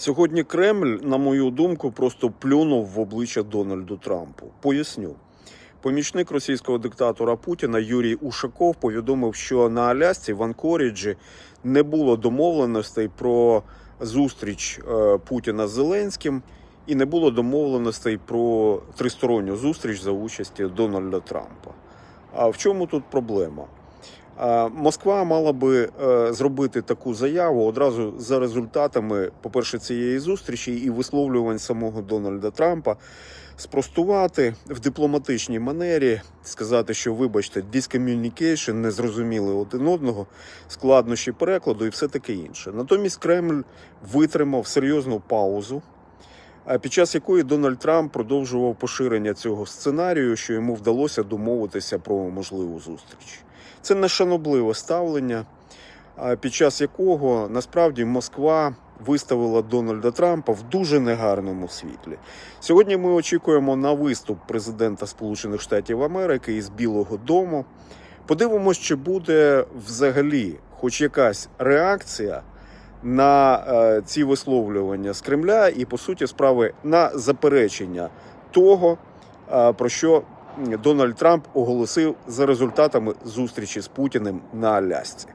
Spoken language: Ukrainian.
Сьогодні Кремль, на мою думку, просто плюнув в обличчя Дональду Трампу. Поясню. Помічник російського диктатора Путіна Юрій Ушаков повідомив, що на Алясці в Анкоріджі не було домовленостей про зустріч е, Путіна з Зеленським і не було домовленостей про тристоронню зустріч за участі Дональда Трампа. А в чому тут проблема? Москва мала би е, зробити таку заяву одразу за результатами, по-перше, цієї зустрічі і висловлювань самого Дональда Трампа, спростувати в дипломатичній манері, сказати, що, вибачте, discommunication, не зрозуміли один одного, складнощі перекладу і все таке інше. Натомість Кремль витримав серйозну паузу. Під час якої Дональд Трамп продовжував поширення цього сценарію, що йому вдалося домовитися про можливу зустріч. Це нешанобливе ставлення, під час якого насправді Москва виставила Дональда Трампа в дуже негарному світлі. Сьогодні ми очікуємо на виступ президента Сполучених Штатів Америки із Білого Дому. Подивимось, чи буде взагалі хоч якась реакція на е, ці висловлювання з Кремля і, по суті, справи на заперечення того, е, про що Дональд Трамп оголосив за результатами зустрічі з Путіним на Алясці.